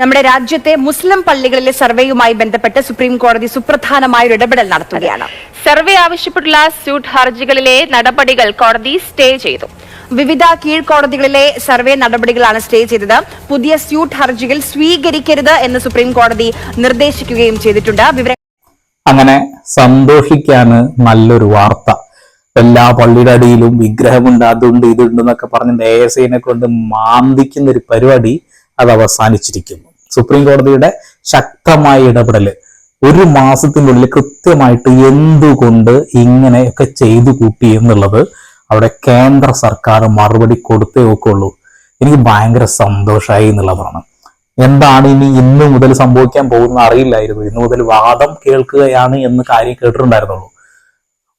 നമ്മുടെ രാജ്യത്തെ മുസ്ലിം പള്ളികളിലെ സർവേയുമായി ബന്ധപ്പെട്ട് സുപ്രീം കോടതി സുപ്രധാനമായ ഒരു ഇടപെടൽ നടത്തുകയാണ്. സർവേ ആവശ്യപ്പെട്ടുള്ള സ്യൂട്ട് ഹർജികളിലെ നടപടികൾ കോടതി സ്റ്റേ ചെയ്തു. വിവിധ കീഴ്ക്കോടതികളിലെ സർവേ നടപടികളാണ് സ്റ്റേ ചെയ്തത്. പുതിയ സ്യൂട്ട് ഹർജികൾ സ്വീകരിക്കരുത് എന്ന് സുപ്രീം കോടതി നിർദ്ദേശിക്കുകയും ചെയ്തിട്ടുണ്ട്. വിവര അങ്ങനെ സന്തോഷിക്കാന് നല്ലൊരു വാർത്ത. എല്ലാ പള്ളിയുടെ അടിയിലും വിഗ്രഹമുണ്ട് അതുണ്ട് ഇതുണ്ട് എന്നൊക്കെ പറഞ്ഞ് ദേശീയനെ കൊണ്ട് മാന്തിക്കുന്ന ഒരു പരിപാടി അത് അവസാനിച്ചിരിക്കുന്നു. സുപ്രീം കോടതിയുടെ ശക്തമായ ഇടപെടൽ ഒരു മാസത്തിനുള്ളിൽ കൃത്യമായിട്ട് എന്തുകൊണ്ട് ഇങ്ങനെയൊക്കെ ചെയ്തു കൂട്ടി എന്നുള്ളത് അവിടെ കേന്ദ്ര സർക്കാർ മറുപടി കൊടുത്തേ ഒക്കെയുള്ളൂ. എനിക്ക് ഭയങ്കര സന്തോഷമായി എന്നുള്ളതാണ്. എന്താണ് ഇനി ഇന്നു മുതൽ സംഭവിക്കാൻ പോകുന്ന അറിയില്ലായിരുന്നു. ഇന്നു മുതൽ വാദം കേൾക്കുകയാണ് എന്ന് കാര്യം കേട്ടിട്ടുണ്ടായിരുന്നുള്ളൂ.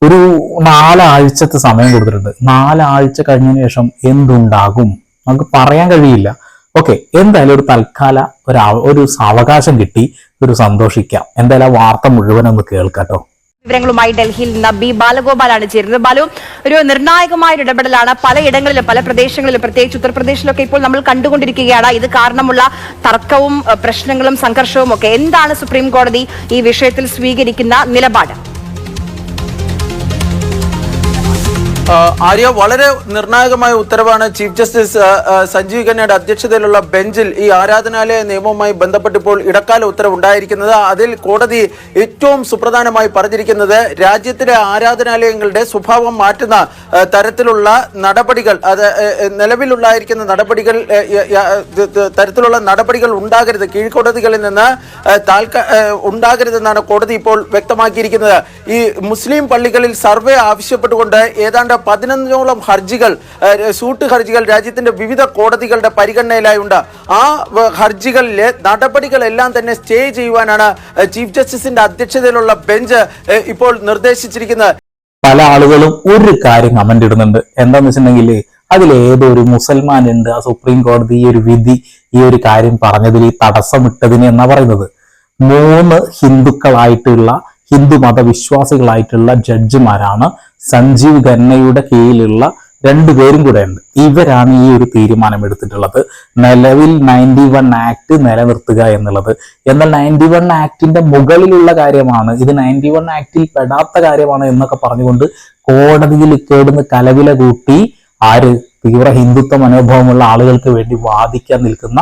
ഒരു നാലാഴ്ചത്തെ സമയം കൊടുത്തിട്ടുണ്ട്. നാലാഴ്ച കഴിഞ്ഞതിന് ശേഷം എന്തുണ്ടാകും? നമുക്ക് പറയാൻ കഴിയില്ല. ഓക്കെ എന്തായാലും ഒരു തൽക്കാല ഒരു ഒരു സാവകാശം കിട്ടി ഒരു സന്തോഷിക്കാം. എന്തായാലും ആ വാർത്ത മുഴുവൻ ഒന്ന് കേൾക്കാട്ടോ വിവരങ്ങളുമായി ഡൽഹിയിൽ നിന്ന് ബി ബാലഗോപാലാണ് ചേരുന്നത്. ബാലു ഒരു നിർണായകമായ ഒരു ഇടപെടലാണ്. പലയിടങ്ങളിലും പല പ്രദേശങ്ങളിലും പ്രത്യേകിച്ച് ഉത്തർപ്രദേശിലൊക്കെ ഇപ്പോൾ നമ്മൾ കണ്ടുകൊണ്ടിരിക്കുകയാണ്. ഇത് കാരണമുള്ള തർക്കവും പ്രശ്നങ്ങളും സംഘർഷവും ഒക്കെ. എന്താണ് സുപ്രീം കോടതി ഈ വിഷയത്തിൽ സ്വീകരിക്കുന്ന നിലപാട്? ആര്യ വളരെ നിർണായകമായ ഉത്തരവാണ്. ചീഫ് ജസ്റ്റിസ് സഞ്ജീവ് ഖന്നയുടെ അധ്യക്ഷതയിലുള്ള ബെഞ്ചിൽ ഈ ആരാധനാലയ നിയമവുമായി ബന്ധപ്പെട്ടിപ്പോൾ ഇടക്കാല ഉത്തരവ് ഉണ്ടായിരിക്കുന്നത് അതിൽ കോടതി ഏറ്റവും സുപ്രധാനമായി പറഞ്ഞിരിക്കുന്നത് രാജ്യത്തിലെ ആരാധനാലയങ്ങളുടെ സ്വഭാവം മാറ്റുന്ന തരത്തിലുള്ള നടപടികൾ അത് നിലവിലുണ്ടായിരിക്കുന്ന നടപടികൾ തരത്തിലുള്ള നടപടികൾ ഉണ്ടാകരുത്. കീഴ്ക്കോടതികളിൽ നിന്ന് താൽക്കാ ഉണ്ടാകരുതെന്നാണ് കോടതി ഇപ്പോൾ വ്യക്തമാക്കിയിരിക്കുന്നത്. ഈ മുസ്ലിം പള്ളികളിൽ സർവേ ആവശ്യപ്പെട്ടുകൊണ്ട് ഏതാണ്ട് പതിനൊന്നോളം ഹർജികൾ സൂട്ട് ഹർജികൾ രാജ്യത്തിന്റെ വിവിധ കോടതികളുടെ പരിഗണനയിലായുണ്ട്. ആ ഹർജികളിലെ നടപടികളെല്ലാം തന്നെ സ്റ്റേ ചെയ്യുവാനാണ് ചീഫ് ജസ്റ്റിസിന്റെ അധ്യക്ഷതയിലുള്ള ബെഞ്ച് ഇപ്പോൾ നിർദ്ദേശിച്ചിരിക്കുന്നത്. പല ആളുകളും ഒരു കാര്യം കമന്റ് ഇടുന്നുണ്ട്. എന്താന്ന് വെച്ചിട്ടുണ്ടെങ്കിൽ അതിൽ ഏതോ ഒരു മുസൽമാൻ ഉണ്ട് ആ സുപ്രീം കോടതി ഈ ഒരു വിധി ഈ ഒരു കാര്യം പറഞ്ഞതിൽ ഈ തടസ്സമിട്ടതിന് എന്നാ പറയുന്നത്? മൂന്ന് ഹിന്ദുക്കളായിട്ടുള്ള ഹിന്ദു മതവിശ്വാസികളായിട്ടുള്ള ജഡ്ജിമാരാണ് സഞ്ജീവ് ഖന്നയുടെ കീഴിലുള്ള രണ്ടു പേരും കൂടെ ഉണ്ട് ഇവരാണ് ഈ ഒരു തീരുമാനം എടുത്തിട്ടുള്ളത്. നിലവിൽ നയന്റി വൺ ആക്ട് നിലനിർത്തുക എന്നുള്ളത്. എന്നാൽ നയന്റി വൺ ആക്ടിന്റെ മുകളിലുള്ള കാര്യമാണ്. ഇത് നയന്റി വൺ ആക്ടിൽ പെടാത്ത കാര്യമാണ് എന്നൊക്കെ പറഞ്ഞുകൊണ്ട് കോടതിയിൽ കേടുന്ന് കലവില കൂട്ടി ആര്? തീവ്ര ഹിന്ദുത്വ മനോഭാവമുള്ള ആളുകൾക്ക് വേണ്ടി വാദിക്കാൻ നിൽക്കുന്ന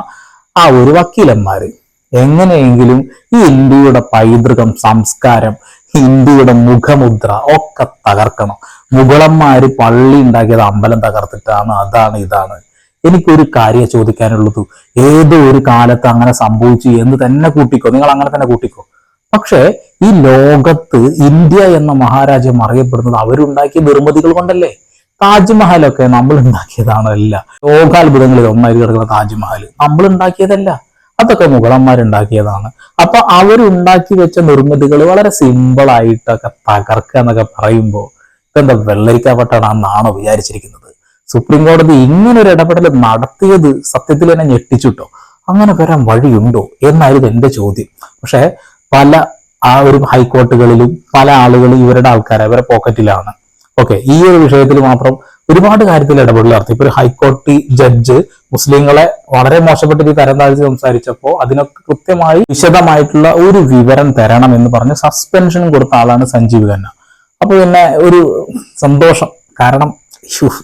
ആ ഒരു വക്കീലന്മാര്. എങ്ങനെയെങ്കിലും ഈ ഇന്ത്യയുടെ പൈതൃകം സംസ്കാരം ഇന്ത്യയുടെ മുഖമുദ്ര ഒക്കെ തകർക്കണം. മുഗളന്മാര് പള്ളി ഉണ്ടാക്കിയത് അമ്പലം തകർത്തിട്ടാണ്. അതാണ് ഇതാണ്. എനിക്കൊരു കാര്യം ചോദിക്കാനുള്ളത്. ഏതോ ഒരു കാലത്ത് അങ്ങനെ സംഭവിച്ചു എന്ന് തന്നെ കൂട്ടിക്കോ. നിങ്ങൾ അങ്ങനെ തന്നെ കൂട്ടിക്കോ. പക്ഷേ ഈ ലോകത്ത് ഇന്ത്യ എന്ന മഹാരാജ്യം അറിയപ്പെടുന്നത് അവരുണ്ടാക്കിയ നിർമ്മിതികൾ കൊണ്ടല്ലേ? താജ്മഹലൊക്കെ നമ്മൾ ഉണ്ടാക്കിയതാണല്ല ലോകാത്ഭുതങ്ങളിൽ ഒന്നായി കിടക്കുന്ന താജ്മഹൽ നമ്മൾ ഉണ്ടാക്കിയതല്ല അതൊക്കെ മുഗളന്മാരുണ്ടാക്കിയതാണ്. അപ്പൊ അവരുണ്ടാക്കി വെച്ച നിർമ്മിതികൾ വളരെ സിമ്പിൾ ആയിട്ടൊക്കെ തകർക്കുക എന്നൊക്കെ പറയുമ്പോൾ ഇതെന്താ വെള്ളരിക്കപ്പെട്ടാണെന്നാണോ വിചാരിച്ചിരിക്കുന്നത്. സുപ്രീം കോടതി ഇങ്ങനെ ഒരു ഇടപെടൽ നടത്തിയത് സത്യത്തിൽ തന്നെ ഞെട്ടിച്ചുട്ടോ. അങ്ങനെ വരാൻ വഴിയുണ്ടോ എന്നായിരുന്നു എന്റെ ചോദ്യം. പക്ഷെ പല ആ ഒരു ഹൈക്കോർട്ടുകളിലും പല ആളുകളും ഇവരുടെ ആൾക്കാർ അവരുടെ പോക്കറ്റിലാണ്. ഓക്കെ ഈ ഒരു വിഷയത്തിൽ മാത്രം ഒരുപാട് കാര്യത്തിൽ ഇടപെടൽ നടത്തി. ഇപ്പൊ ഒരു ഹൈക്കോടതി ജഡ്ജ് മുസ്ലിങ്ങളെ വളരെ മോശപ്പെട്ട രീതി തരം താഴ്ച സംസാരിച്ചപ്പോൾ അതിനൊക്കെ കൃത്യമായി വിശദമായിട്ടുള്ള ഒരു വിവരം തരണം എന്ന് പറഞ്ഞ് സസ്പെൻഷൻ കൊടുത്ത ആളാണ് സഞ്ജീവ് ഖന്ന. അപ്പൊ പിന്നെ ഒരു സന്തോഷം. കാരണം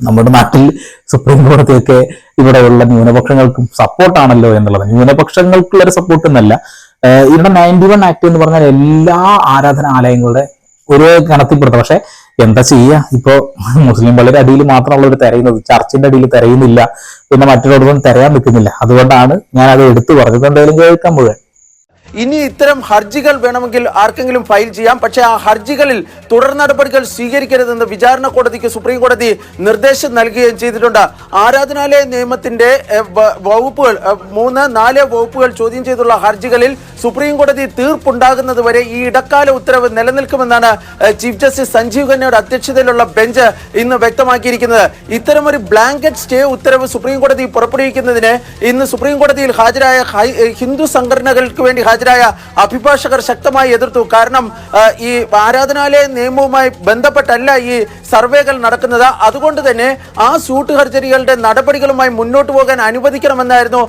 നമ്മുടെ നാട്ടിൽ സുപ്രീം കോടതിയൊക്കെ ഇവിടെയുള്ള ന്യൂനപക്ഷങ്ങൾക്കും സപ്പോർട്ടാണല്ലോ എന്നുള്ളത്. ന്യൂനപക്ഷങ്ങൾക്കുള്ള ഒരു സപ്പോർട്ട് എന്നല്ല ഇവിടെ നയന്റി വൺ ആക്ട് എന്ന് പറഞ്ഞാൽ എല്ലാ ആരാധനാലയങ്ങളുടെ ഒരേ ഗണത്തിൽപ്പെടുത്തും. പക്ഷെ എന്താ ചെയ്യുക ഇപ്പോ മുസ്ലിം പള്ളിയുടെ അടിയിൽ മാത്രമുള്ള ഒരു തിരയുന്നത് ചർച്ചിന്റെ അടിയിൽ തിരയുന്നില്ല. പിന്നെ മറ്റൊരിടത്തും തിരയാൻ നിൽക്കുന്നില്ല. അതുകൊണ്ടാണ് ഞാൻ അത് എടുത്തു പറഞ്ഞത്. എന്തായാലും കേൾക്കാൻ മുഴുവൻ. ഇനി ഇത്തരം ഹർജികൾ വേണമെങ്കിൽ ആർക്കെങ്കിലും ഫയൽ ചെയ്യാം. പക്ഷേ ആ ഹർജികളിൽ തുടർ നടപടികൾ സ്വീകരിക്കരുതെന്ന് വിചാരണ കോടതിക്ക് സുപ്രീം കോടതി നിർദ്ദേശം നൽകുകയും ചെയ്തിട്ടുണ്ട്. ആരാധനാലയ നിയമത്തിന്റെ വകുപ്പുകൾ മൂന്ന് നാല് വകുപ്പുകൾ ചോദ്യം ചെയ്തുള്ള ഹർജികളിൽ സുപ്രീം കോടതി തീർപ്പുണ്ടാകുന്നത് വരെ ഈ ഇടക്കാല ഉത്തരവ് നിലനിൽക്കുമെന്നാണ് ചീഫ് ജസ്റ്റിസ് സഞ്ജീവ് ഖന്നയുടെ അധ്യക്ഷതയിലുള്ള ബെഞ്ച് ഇന്ന് വ്യക്തമാക്കിയിരിക്കുന്നത്. ഇത്തരമൊരു ബ്ലാങ്കറ്റ് സ്റ്റേ ഉത്തരവ് സുപ്രീം കോടതി പുറപ്പെടുവിക്കുന്നതിന് ഇന്ന് സുപ്രീം കോടതിയിൽ ഹാജരായ ഹിന്ദു സംഘടനകൾക്ക് വേണ്ടി ഹാജരായ ഹാജരായ അഭിഭാഷകർ ശക്തമായി എതിർത്തു. കാരണം ഈ ആരാധനാലയ നിയമവുമായി ബന്ധപ്പെട്ടല്ല ഈ സർവേകൾ നടക്കുന്നത്. അതുകൊണ്ട് തന്നെ ആ സൂട്ട് ഹർജരികളുടെ നടപടികളുമായി മുന്നോട്ട് പോകാൻ അനുവദിക്കണമെന്നായിരുന്നു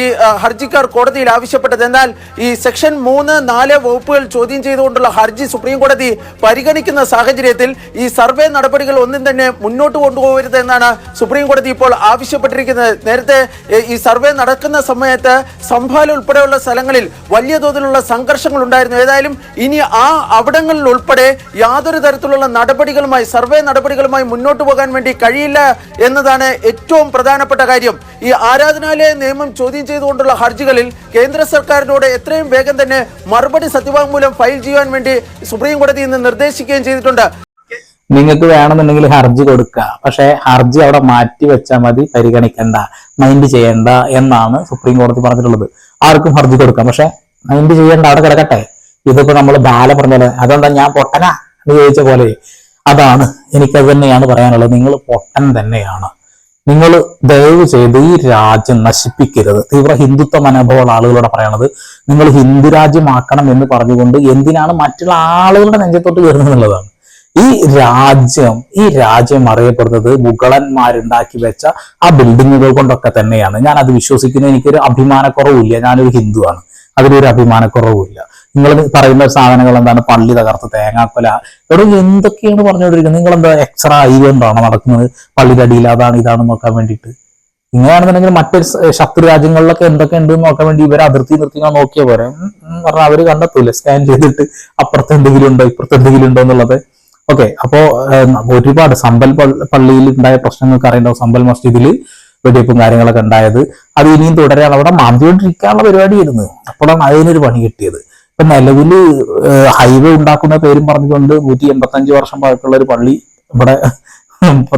ഈ ഹർജിക്കാർ കോടതിയിൽ ആവശ്യപ്പെട്ടത്. എന്നാൽ ഈ സെക്ഷൻ മൂന്ന് നാല് വകുപ്പുകൾ ചോദ്യം ചെയ്തുകൊണ്ടുള്ള ഹർജി സുപ്രീം കോടതി പരിഗണിക്കുന്ന സാഹചര്യത്തിൽ ഈ സർവേ നടപടികൾ ഒന്നും തന്നെ മുന്നോട്ട് കൊണ്ടുപോകരുത് എന്നാണ് സുപ്രീം കോടതി ഇപ്പോൾ ആവശ്യപ്പെട്ടിരിക്കുന്നത്. നേരത്തെ ഈ സർവേ നടക്കുന്ന സമയത്ത് സംഭാൽ ഉൾപ്പെടെയുള്ള സ്ഥലങ്ങളിൽ വലിയ തോതിലുള്ള സംഘർഷങ്ങൾ ഉണ്ടായിരുന്നു ഏതായാലും ഇനി ആ അവിടങ്ങളിൽ ഉൾപ്പെടെ യാതൊരു തരത്തിലുള്ള നടപടികളുമായി സർവേ നടപടികളുമായി മുന്നോട്ട് പോകാൻ വേണ്ടി കഴിയില്ല എന്നതാണ് ഏറ്റവും പ്രധാനപ്പെട്ട കാര്യം. ഈ ആരാധനാലയ നിയമം ചോദ്യം ചെയ്തുകൊണ്ടുള്ള ഹർജികളിൽ കേന്ദ്ര സർക്കാരിനോട് എത്രയും വേഗം തന്നെ മറുപടി സത്യവാങ്മൂലം ഫയൽ ചെയ്യാൻ വേണ്ടി സുപ്രീം കോടതി ഇന്ന് നിർദ്ദേശിക്കുകയും ചെയ്തിട്ടുണ്ട്. നിങ്ങൾക്ക് വേണമെന്നുണ്ടെങ്കിൽ ഹർജി കൊടുക്കുക. പക്ഷേ ഹർജി അവിടെ മാറ്റി വെച്ചാൽ മതി പരിഗണിക്കണ്ട മൈൻഡ് ചെയ്യേണ്ട എന്നാണ് സുപ്രീം കോടതി പറഞ്ഞിട്ടുള്ളത്. ആർക്കും ഹർജി കൊടുക്കാം. പക്ഷെ മൈൻഡ് ചെയ്യേണ്ട അവിടെ കിടക്കട്ടെ. ഇതിപ്പോ നമ്മൾ ബാല പറഞ്ഞത് അതുകൊണ്ടാ ഞാൻ പൊട്ടനാ? എന്ന് ചോദിച്ച പോലെ അതാണ്. എനിക്കത് തന്നെയാണ് പറയാനുള്ളത്. നിങ്ങൾ പൊട്ടൻ തന്നെയാണ്. നിങ്ങൾ ദയവ് ചെയ്ത് ഈ രാജ്യം നശിപ്പിക്കരുത്. തീവ്ര ഹിന്ദുത്വ മനോഭാവമുള്ള ആളുകളോട് പറയണത് നിങ്ങൾ ഹിന്ദു രാജ്യമാക്കണം എന്ന് പറഞ്ഞുകൊണ്ട് എന്തിനാണ് മറ്റുള്ള ആളുകളുടെ നെഞ്ചത്തോട്ട് വരുന്നത് എന്നുള്ളതാണ്. ഈ രാജ്യം ഈ രാജ്യം അറിയപ്പെടുന്നത് മുഗളന്മാരുണ്ടാക്കി വെച്ച ആ ബിൽഡിങ്ങുകൾ കൊണ്ടൊക്കെ തന്നെയാണ്. ഞാൻ അത് വിശ്വസിക്കുന്ന. എനിക്കൊരു അഭിമാനക്കുറവില്ല ഞാനൊരു ഹിന്ദുവാണ്. അതിലൊരു അഭിമാനക്കുറവുമില്ല. നിങ്ങൾ പറയുന്ന സാധനങ്ങൾ എന്താണ്? പള്ളി തകർത്ത് തേങ്ങാക്കൊല. ഇവിടെ എന്തൊക്കെയാണ് പറഞ്ഞുകൊണ്ടിരിക്കുന്നത്? നിങ്ങൾ എന്താ എക്സ്ട്രാ കൊണ്ടാണോ നടക്കുന്നത്? പള്ളിയുടെ അടിയിൽ അതാണ് ഇതാണ് നോക്കാൻ വേണ്ടിയിട്ട്. ഇങ്ങനെയാണെന്നുണ്ടെങ്കിൽ മറ്റൊരു ശത്രു രാജ്യങ്ങളിലൊക്കെ എന്തൊക്കെ ഉണ്ട് നോക്കാൻ വേണ്ടി ഇവരെ അതിർത്തി നിർത്തി നോക്കിയ പോരെ. പറഞ്ഞാൽ അവർ കണ്ടെത്തൂല. സ്കാൻ ചെയ്തിട്ട് അപ്പുറത്ത് എന്തെങ്കിലും ഉണ്ടോ ഇപ്പുറത്ത് എന്തെങ്കിലും ഉണ്ടോ എന്നുള്ളത്. ഓക്കെ അപ്പോ ഒരുപാട് സമ്പൽ പള്ളിയിൽ ഉണ്ടായ പ്രശ്നങ്ങൾക്ക് അറിയണ്ടാവും സമ്പൽ മസ്ജിദിൽ വെടിവെപ്പും കാര്യങ്ങളൊക്കെ ഉണ്ടായത്. അത് ഇനിയും തുടരാൻ അവിടെ മാന്തിക്കൊണ്ടിരിക്കാനുള്ള പരിപാടിയായിരുന്നു. അപ്പോഴാണ് അതിനൊരു പണി കിട്ടിയത്. ഇപ്പൊ നിലവിൽ ഹൈവേ ഉണ്ടാക്കുന്ന പേരും പറഞ്ഞുകൊണ്ട് നൂറ്റി എൺപത്തി അഞ്ച് വർഷം പഴക്കമുള്ള ഒരു പള്ളി ഇവിടെ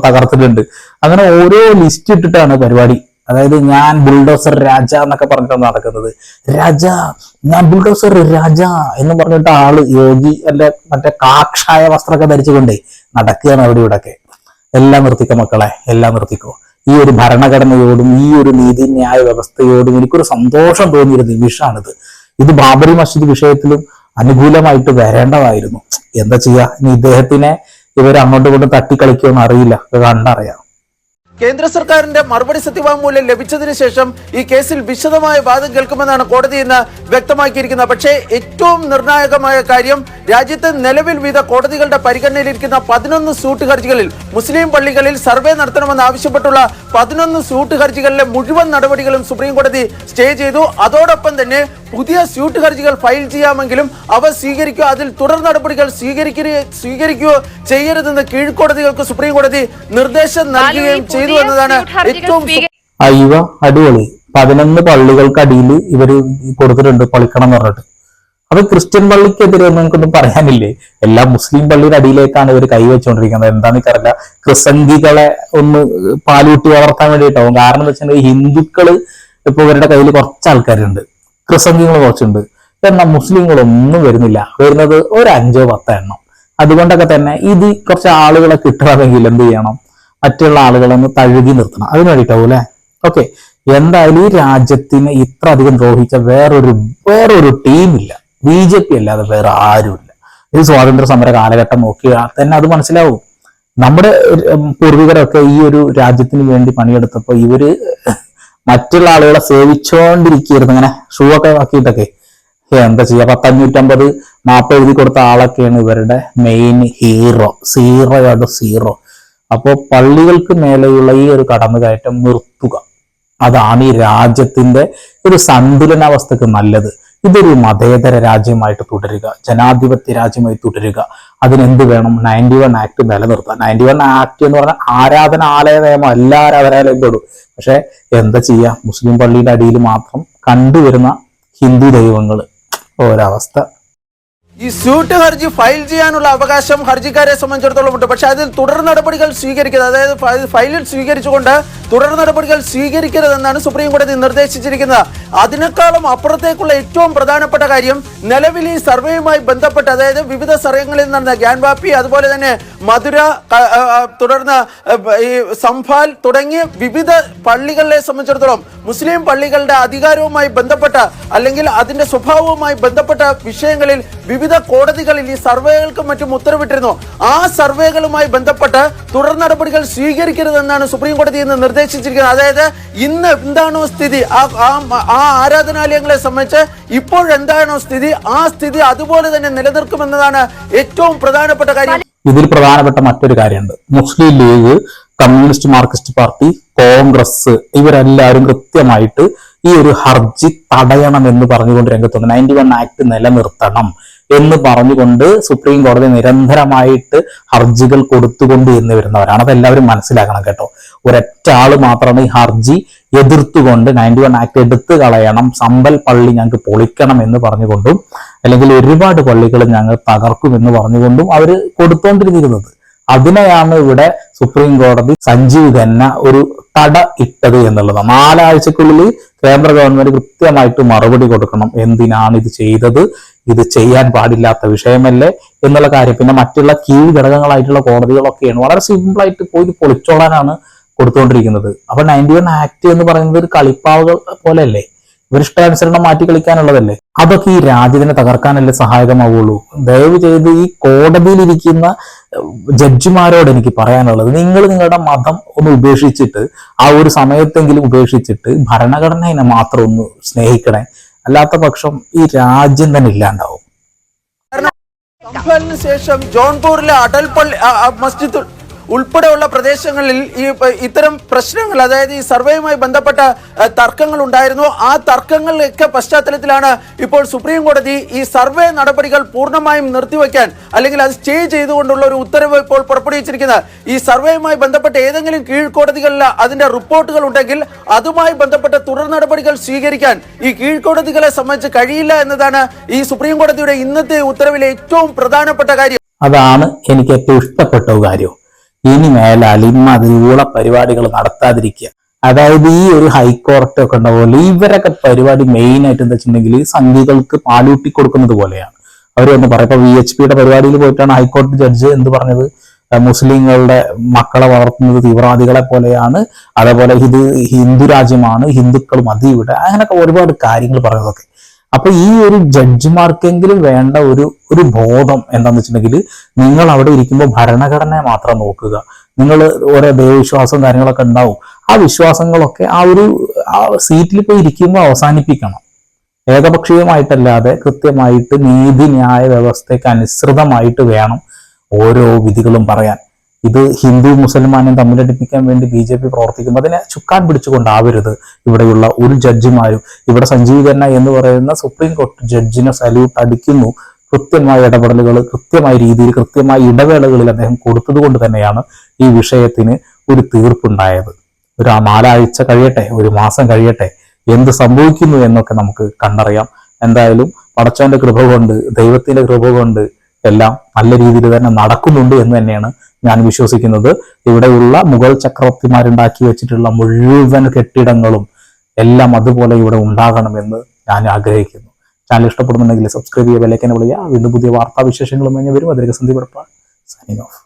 തകർത്തിട്ടുണ്ട്. അങ്ങനെ ഓരോ ലിസ്റ്റ് ഇട്ടിട്ടാണ് പരിപാടി. അതായത് ഞാൻ ബുൾഡോസർ രാജ എന്നൊക്കെ പറഞ്ഞിട്ടാണ് നടക്കുന്നത്. രാജ ഞാൻ ബുൾഡോസർ രാജ എന്ന് പറഞ്ഞിട്ട് ആൾ യോഗി അല്ലെ മറ്റേ കാക്ഷായ വസ്ത്രമൊക്കെ ധരിച്ചുകൊണ്ടേ നടക്കുകയാണ് അവിടെ ഇവിടെയൊക്കെ. എല്ലാം നിർത്തിക്കോ മക്കളെ എല്ലാം നിർത്തിക്കോ. ഈ ഒരു ഭരണഘടനയോടും ഈ ഒരു നീതിന്യായ വ്യവസ്ഥയോടും എനിക്കൊരു സന്തോഷം തോന്നിയ ഒരു നിമിഷമാണിത്. ഇത് ബാബറി മസ്ജിദ് വിഷയത്തിലും അനുകൂലമായിട്ട് വരേണ്ടതായിരുന്നു. എന്താ ചെയ്യാ? ഇനി ഇദ്ദേഹത്തിനെ ഇവർ അങ്ങോട്ടും ഇങ്ങോട്ടും തട്ടിക്കളിക്കുമെന്ന് അറിയില്ല. കണ്ടറിയാം. കേന്ദ്ര സർക്കാരിന്റെ മറുപടി സത്യവാങ്മൂലം ലഭിച്ചതിന് ശേഷം ഈ കേസിൽ വിശദമായ വാദം കേൾക്കുമെന്നാണ് കോടതി ഇന്ന് വ്യക്തമാക്കിയിരിക്കുന്നത്. പക്ഷേ ഏറ്റവും നിർണായകമായ കാര്യം രാജ്യത്ത് നിലവിൽ വിവിധ കോടതികളുടെ പരിഗണനയിലിരിക്കുന്ന പതിനൊന്ന് സൂട്ട് ഹർജികളിൽ മുസ്ലിം പള്ളികളിൽ സർവേ നടത്തണമെന്ന് ആവശ്യപ്പെട്ടുള്ള പതിനൊന്ന് സൂട്ട് ഹർജികളിലെ മുഴുവൻ നടപടികളും സുപ്രീം കോടതി സ്റ്റേ ചെയ്തു. അതോടൊപ്പം തന്നെ പുതിയ സ്യൂട്ട് ഹർജികൾ ഫയൽ ചെയ്യാമെങ്കിലും അവ സ്വീകരിക്കുക അതിൽ തുടർ നടപടികൾ സ്വീകരിക്കുകയോ സ്വീകരിക്കുകയോ ചെയ്യരുതെന്ന് കീഴ്ക്കോടതികൾക്ക് സുപ്രീം കോടതി നിർദ്ദേശം നൽകുകയും ചെയ്തു പുതിയ എന്നതാണ് ഏറ്റവും അയ്യവ അയ്യോ അടിപൊളി. പതിനൊന്ന് പള്ളികൾക്കടിയിൽ ഇവർ കൊടുത്തിട്ടുണ്ട് പൊളിക്കണം എന്ന് പറഞ്ഞിട്ട്. അത് ക്രിസ്ത്യൻ പള്ളിക്കെതിരെ ഒന്നും എനിക്കൊന്നും പറയാനില്ലേ? എല്ലാ മുസ്ലിം പള്ളിയുടെ അടിയിലേക്കാണ് ഇവർ കൈവച്ചുകൊണ്ടിരിക്കുന്നത് എന്താന്ന് എനിക്കറിയില്ല. ക്രിസംഗികളെ ഒന്ന് പാലൂട്ടി വളർത്താൻ വേണ്ടിയിട്ടാവും കാരണം എന്താ വെച്ചിട്ടുണ്ടെങ്കിൽ ഹിന്ദുക്കൾ ഇപ്പൊ ഇവരുടെ കയ്യിൽ കുറച്ച് ആൾക്കാരുണ്ട്. ക്രിസംഗികൾ കുറച്ചുണ്ട്. എന്നാൽ മുസ്ലിങ്ങളൊന്നും വരുന്നില്ല. വരുന്നത് ഒരു അഞ്ചോ പത്തോ എണ്ണം. അതുകൊണ്ടൊക്കെ തന്നെ ഇത് കുറച്ച് ആളുകളെ കിട്ടണമെങ്കിൽ എന്ത് ചെയ്യണം? മറ്റുള്ള ആളുകളെ ഒന്ന് തഴുകി നിർത്തണം. അതിന് വേണ്ടിയിട്ടാവും അല്ലെ? ഓക്കെ എന്തായാലും ഈ രാജ്യത്തിന് ഇത്ര അധികം ദ്രോഹിച്ച വേറൊരു വേറൊരു ടീമില്ല ബി ജെ പി അല്ലാതെ വേറെ ആരുമില്ല ഈ സ്വാതന്ത്ര്യ സമര കാലഘട്ടം നോക്കിയാൽ തന്നെ അത് മനസ്സിലാവും. നമ്മുടെ പൂർവികരൊക്കെ ഈ ഒരു രാജ്യത്തിന് വേണ്ടി പണിയെടുത്തപ്പോൾ ഇവർ മറ്റുള്ള ആളുകളെ സേവിച്ചുകൊണ്ടിരിക്കുകയായിരുന്നു ഇങ്ങനെ ഷൂ ഒക്കെ ആക്കിയിട്ടൊക്കെ. എന്താ ചെയ്യാ? പത്തഞ്ഞൂറ്റമ്പത് മാപ്പ് എഴുതി കൊടുത്ത ആളൊക്കെയാണ് ഇവരുടെ മെയിൻ ഹീറോ സീറോ സീറോ അപ്പോൾ പള്ളികൾക്ക് മേലെയുള്ള ഈ ഒരു കടന്നുകയറ്റം നിർത്തുക. അതാണ് ഈ രാജ്യത്തിന്റെ ഒരു സന്തുലനാവസ്ഥക്ക് നല്ലത്. ഇതൊരു മതേതര രാജ്യമായിട്ട് തുടരുക. ജനാധിപത്യ രാജ്യമായി തുടരുക. അതിനെന്ത് വേണം? നയന്റി വൺ ആക്ട് നിലനിർത്തുക നയന്റി വൺ ആക്ട് എന്ന് പറഞ്ഞാൽ ആരാധനാലയ നിയമം. എല്ലാ ആരാധനാലയം പെടും പക്ഷെ എന്താ ചെയ്യുക? മുസ്ലിം പള്ളിയുടെ അടിയിൽ മാത്രം കണ്ടുവരുന്ന ഹിന്ദു ദൈവങ്ങൾ. ഒരവസ്ഥ. ഈ സ്യൂട്ട് ഹർജി ഫയൽ ചെയ്യാനുള്ള അവകാശം ഹർജിക്കാരെ സംബന്ധിച്ചിടത്തോളം ഉണ്ട്. പക്ഷെ അതിൽ തുടർ നടപടികൾ സ്വീകരിക്കരുത് അതായത് ഫയ- ഫയലിൽ സ്വീകരിച്ചുകൊണ്ട് തുടർ നടപടികൾ സ്വീകരിക്കരുതെന്നാണ് സുപ്രീം കോടതി നിർദ്ദേശിച്ചിരിക്കുന്നത്. അതിനേക്കാളും അപ്പുറത്തേക്കുള്ള ഏറ്റവും പ്രധാനപ്പെട്ട കാര്യം നിലവിൽ ഈ സർവേയുമായി ബന്ധപ്പെട്ട് അതായത് വിവിധ സ്ഥലങ്ങളിൽ നടന്ന ഗ്യാൻവാപ്പി അതുപോലെ തന്നെ മധുര തുടർന്ന് ഈ സംഫാൽ തുടങ്ങിയ വിവിധ പള്ളികളെ സംബന്ധിച്ചിടത്തോളം മുസ്ലിം പള്ളികളുടെ അധികാരവുമായി ബന്ധപ്പെട്ട അല്ലെങ്കിൽ അതിന്റെ സ്വഭാവവുമായി ബന്ധപ്പെട്ട വിഷയങ്ങളിൽ വിവിധ കോടതികളിൽ ഈ സർവേകൾക്കും മറ്റും ഉത്തരവിട്ടിരുന്നു. ആ സർവേകളുമായി ബന്ധപ്പെട്ട് തുടർ നടപടികൾ സ്വീകരിക്കരുതെന്നാണ് സുപ്രീം കോടതി ഇന്ന് നിർദ്ദേശിച്ചിരിക്കുന്നത്. അതായത് ഇന്ന് എന്താണോ സ്ഥിതി? ആ ആ- ആരാധനാലയങ്ങളെ സംബന്ധിച്ച് ഇപ്പോഴെന്താണോ സ്ഥിതി? ആ സ്ഥിതി അതുപോലെ തന്നെ നിലനിർത്തുമെന്നതാണ് ഏറ്റവും പ്രധാനപ്പെട്ട കാര്യം. ഇതിൽ പ്രധാനപ്പെട്ട മറ്റൊരു കാര്യമുണ്ട്. Muslim League Communist Marxist Party Congress ഇവരെല്ലാവരും കൃത്യമായിട്ട് ഈ ഒരു ഹർജി തടയണം എന്ന് പറഞ്ഞുകൊണ്ട് രംഗത്തുണ്ട്. നയന്റി വൺ ആക്ട് നിലനിർത്തണം. എന്ന് പറഞ്ഞുകൊണ്ട് സുപ്രീം കോടതി നിരന്തരമായിട്ട് ഹർജികൾ കൊടുത്തുകൊണ്ട് എന്ന് വരുന്നവരാണ്. അതെല്ലാവരും മനസ്സിലാക്കണം കേട്ടോ. ഒരൊറ്റ ആൾ മാത്രമാണ് ഈ ഹർജി എതിർത്തുകൊണ്ട് നയന്റി വൺ ആക്ട് എടുത്തു കളയണം. സമ്പൽ പള്ളി ഞങ്ങൾക്ക് പൊളിക്കണം എന്ന് പറഞ്ഞുകൊണ്ടും അല്ലെങ്കിൽ ഒരുപാട് പള്ളികൾ ഞങ്ങൾ തകർക്കും എന്ന് പറഞ്ഞുകൊണ്ടും അവർ കൊടുത്തോണ്ടിരുന്നിരുന്നത്. അതിനെയാണ് ഇവിടെ സുപ്രീം കോടതി സഞ്ജീവ് ഖന്ന ഒരു തട ഇട്ടത് എന്നുള്ളത്. നാലാഴ്ചക്കുള്ളിൽ കേന്ദ്ര ഗവൺമെന്റ് കൃത്യമായിട്ട് മറുപടി കൊടുക്കണം. എന്തിനാണ് ഇത് ചെയ്തത്? ഇത് ചെയ്യാൻ പാടില്ലാത്ത വിഷയമല്ലേ എന്നുള്ള കാര്യം. പിന്നെ മറ്റുള്ള കീഴ് ഘടകങ്ങളായിട്ടുള്ള കോടതികളൊക്കെയാണ് വളരെ സിമ്പിൾ ആയിട്ട് പോയി പൊളിച്ചോളാനാണ് കൊടുത്തുകൊണ്ടിരിക്കുന്നത്. അപ്പൊ നയന്റി വൺ ആക്ട് എന്ന് പറയുന്നത് ഒരു കളിപ്പാവുകൾ പോലെയല്ലേ? ഇവരിഷ്ടാനുസരണം മാറ്റി കളിക്കാനുള്ളതല്ലേ? അതൊക്കെ ഈ രാജ്യത്തിനെ തകർക്കാനല്ലേ സഹായകമാവുള്ളൂ? ദയവ് ചെയ്ത് ഈ കോടതിയിലിരിക്കുന്ന ജഡ്ജിമാരോട് എനിക്ക് പറയാനുള്ളത് നിങ്ങൾ നിങ്ങളുടെ മതം ഒന്ന് ഉപേക്ഷിച്ചിട്ട് ആ ഒരു സമയത്തെങ്കിലും ഉപേക്ഷിച്ചിട്ട് ഭരണഘടനയെ മാത്രം ഒന്ന് സ്നേഹിക്കണേ. അല്ലാത്ത പക്ഷം ഈ രാജ്യം തന്നെ ഇല്ലാണ്ടാവും. ശേഷം ജോൺപൂരിലെ അടൽ പള്ളി മസ്ജിദ് ഉൾപ്പെടെയുള്ള പ്രദേശങ്ങളിൽ ഈ ഇത്തരം പ്രശ്നങ്ങൾ അതായത് ഈ സർവേയുമായി ബന്ധപ്പെട്ട തർക്കങ്ങൾ ഉണ്ടായിരുന്നു. ആ തർക്കങ്ങളിലൊക്കെ പശ്ചാത്തലത്തിലാണ് ഇപ്പോൾ സുപ്രീം കോടതി ഈ സർവേ നടപടികൾ പൂർണമായും നിർത്തിവെക്കാൻ അല്ലെങ്കിൽ അത് സ്റ്റേ ചെയ്തുകൊണ്ടുള്ള ഒരു ഉത്തരവ് ഇപ്പോൾ പുറപ്പെടുവിച്ചിരിക്കുന്നത്. ഈ സർവേയുമായി ബന്ധപ്പെട്ട ഏതെങ്കിലും കീഴ്ക്കോടതികളിൽ അതിന്റെ റിപ്പോർട്ടുകൾ ഉണ്ടെങ്കിൽ അതുമായി ബന്ധപ്പെട്ട തുടർ നടപടികൾ സ്വീകരിക്കാൻ ഈ കീഴ്ക്കോടതികളെ സംബന്ധിച്ച് കഴിയില്ല എന്നതാണ് ഈ സുപ്രീം കോടതിയുടെ ഇന്നത്തെ ഉത്തരവിലെ ഏറ്റവും പ്രധാനപ്പെട്ട കാര്യം. അതാണ് എനിക്ക് ഏറ്റവും ഇഷ്ടപ്പെട്ട കാര്യം. ഇനി മേലാൽ ഇമ്മാതിരിയുള്ള പരിപാടികൾ നടത്താതിരിക്കുക. അതായത് ഈ ഒരു ഹൈക്കോടതി ഒക്കെ പോലെ ഇവരൊക്കെ പരിപാടി മെയിൻ ആയിട്ട് എന്താ വെച്ചിട്ടുണ്ടെങ്കിൽ സംഘികൾക്ക് പാലൂട്ടി കൊടുക്കുന്നത് പോലെയാണ്. അവർ ഒന്ന് പറയാം ഇപ്പൊ വി എച്ച് പിയുടെ പരിപാടിയിൽ പോയിട്ടാണ് ഹൈക്കോടതി ജഡ്ജ് എന്ത് പറഞ്ഞത്? മുസ്ലിങ്ങളുടെ മക്കളെ വളർത്തുന്നത് തീവ്രവാദികളെ പോലെയാണ് അതേപോലെ ഇത് ഹിന്ദു രാജ്യമാണ് ഹിന്ദുക്കൾ മതി ഇവിടെ അങ്ങനെയൊക്കെ ഒരുപാട് കാര്യങ്ങൾ പറയുന്നതൊക്കെ അപ്പൊ ഈ ഒരു ജഡ്ജിമാർക്കെങ്കിലും വേണ്ട ഒരു ഒരു ബോധം എന്താന്ന് വെച്ചിട്ടുണ്ടെങ്കിൽ നിങ്ങൾ അവിടെ ഇരിക്കുമ്പോൾ ഭരണഘടനയെ മാത്രം നോക്കുക. നിങ്ങൾ ഓരോ ദൈവവിശ്വാസവും കാര്യങ്ങളൊക്കെ ഉണ്ടാവും. ആ വിശ്വാസങ്ങളൊക്കെ ആ ഒരു സീറ്റിൽ പോയി ഇരിക്കുമ്പോൾ അവസാനിപ്പിക്കണം. ഏകപക്ഷീയമായിട്ടല്ലാതെ കൃത്യമായിട്ട് നീതിന്യായ വ്യവസ്ഥയ്ക്ക് അനുസൃതമായിട്ട് വേണം ഓരോ വിധികളും പറയാൻ. ഇത് ഹിന്ദു മുസൽമാനും തമ്മിലടിപ്പിക്കാൻ വേണ്ടി ബി ജെ പി പ്രവർത്തിക്കുമ്പോൾ അതിനെ ചുക്കാൻ പിടിച്ചുകൊണ്ടാവരുത്. ഇവിടെയുള്ള ഒരു ജഡ്ജിമാരും ഇവിടെ സഞ്ജീവ് എന്ന് പറയുന്ന സുപ്രീം കോടതി ജഡ്ജിനെ സല്യൂട്ട് അടിക്കുന്നു. കൃത്യമായ ഇടപെടലുകൾ കൃത്യമായ രീതിയിൽ കൃത്യമായ ഇടവേളകളിൽ അദ്ദേഹം കൊടുത്തത് കൊണ്ട് തന്നെയാണ് ഈ വിഷയത്തിന് ഒരു തീർപ്പുണ്ടായത്. ഒരു ആ നാലാഴ്ച കഴിയട്ടെ ഒരു മാസം കഴിയട്ടെ എന്ത് സംഭവിക്കുന്നു എന്നൊക്കെ നമുക്ക് കണ്ടറിയാം. എന്തായാലും പടച്ചവന്റെ കൃപ കൊണ്ട് ദൈവത്തിന്റെ കൃപ കൊണ്ട് എല്ലാം നല്ല രീതിയിൽ തന്നെ നടക്കുന്നുണ്ട് എന്ന് തന്നെയാണ് ഞാൻ വിശ്വസിക്കുന്നത്. ഇവിടെയുള്ള മുഗൾ ചക്രവർത്തിമാരുണ്ടാക്കി വെച്ചിട്ടുള്ള മുഴുവൻ കെട്ടിടങ്ങളും എല്ലാം അതുപോലെ ഇവിടെ ഉണ്ടാകണമെന്ന് ഞാൻ ആഗ്രഹിക്കുന്നു. ചാനൽ ഇഷ്ടപ്പെടുന്നുണ്ടെങ്കിൽ സബ്സ്ക്രൈബ് ചെയ്യുക ബെല്ലൈക്കനെ വിളിക്കുക. വീണ്ടും പുതിയ വാർത്താ വിശേഷങ്ങളും കഴിഞ്ഞ് വരും അതിലേക്ക് സന്ധി സൈനിങ് ഓഫ്